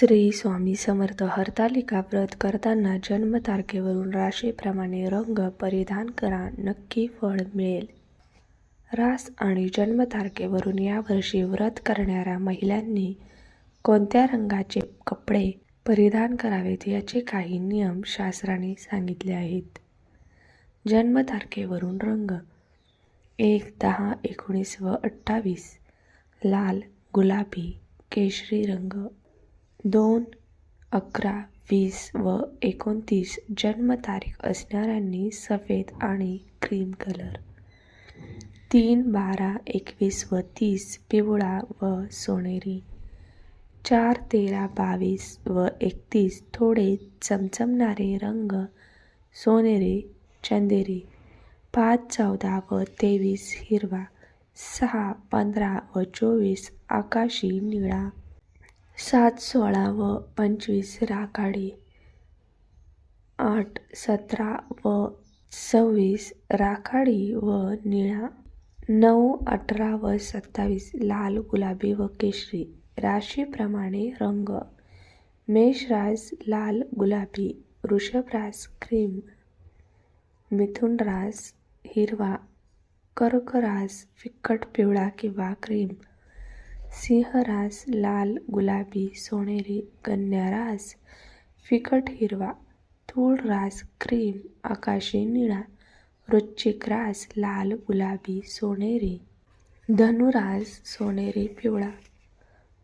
श्री स्वामी समर्थ हरतालिका व्रत करताना जन्मतारखेवरून राशीप्रमाणे रंग परिधान करा नक्की फळ मिळेल. रास आणि जन्मतारखेवरून यावर्षी व्रत करणाऱ्या महिलांनी कोणत्या रंगाचे कपडे परिधान करावेत याचे काही नियम शास्त्राने सांगितले आहेत. जन्मतारखेवरून रंग एक दहा एकोणीस व अठ्ठावीस. लाल गुलाबी केशरी रंग दोन अकरा वीस व एकोणतीस जन्मतारीख असणाऱ्यांनी सफेद आणि क्रीम कलर. तीन बारा एकवीस व तीस पिवळा व सोनेरी. चार तेरा बावीस व एकतीस थोडे चमचमणारे रंग सोनेरी चंदेरी. पाच चौदा व तेवीस हिरवा. सहा पंधरा व चोवीस आकाशी निळा. सात सोळा व पंचवीस राखाडी. आठ सतरा व सव्वीस राखाडी व निळा. नऊ अठरा व सत्तावीस लाल गुलाबी व केशरी. राशीप्रमाणे रंग. मेषरास लाल गुलाबी वृषभरास क्रीम. मिथुन रास हिरवा कर्करास फिक्कट पिवळा किंवा क्रीम. सिंहरास लाल गुलाबी सोनेरी कन्या रास फिकट हिरवा तूळ रास क्रीम आकाशी निळा वृश्चिक रास लाल गुलाबी सोनेरी धनुरास सोनेरी पिवळा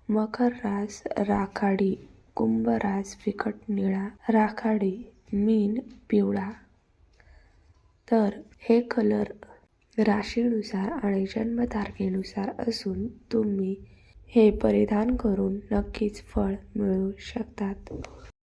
मकर रास राखाडी कुंभरास फिकट निळा राखाडी मीन पिवळा. तर हे कलर राशीनुसार आणि जन्मतारखेनुसार असून तुम्ही हे परिधान करून नक्कीच फळ मिळवू शकतात.